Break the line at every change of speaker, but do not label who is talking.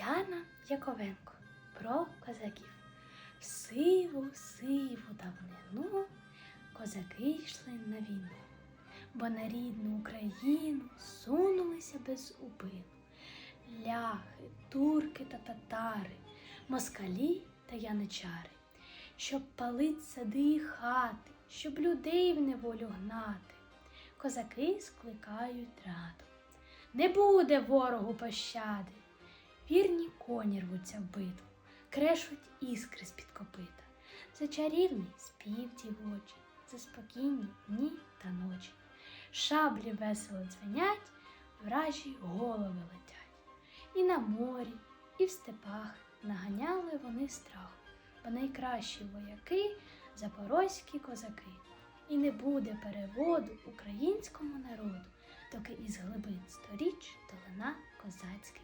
Яна Яковенко про козаків. Сиву, сиву давнину козаки йшли на війну, бо на рідну Україну сунулися без упину. Ляхи, турки та татари, москалі та яничари, щоб палить сади і хати, щоб людей в неволю гнати. Козаки скликають раду. Не буде ворогу пощади. Вірні коні рвуться в битву, крешуть іскри з-під копита. За чарівний спів дівочий, за спокійні дні та ночі. Шаблі весело дзвенять, вражі голови летять. І на морі, і в степах наганяли вони страх, бо найкращі вояки запорозькі козаки. І не буде переводу українському народу, доки із глибин сторіч долина козацький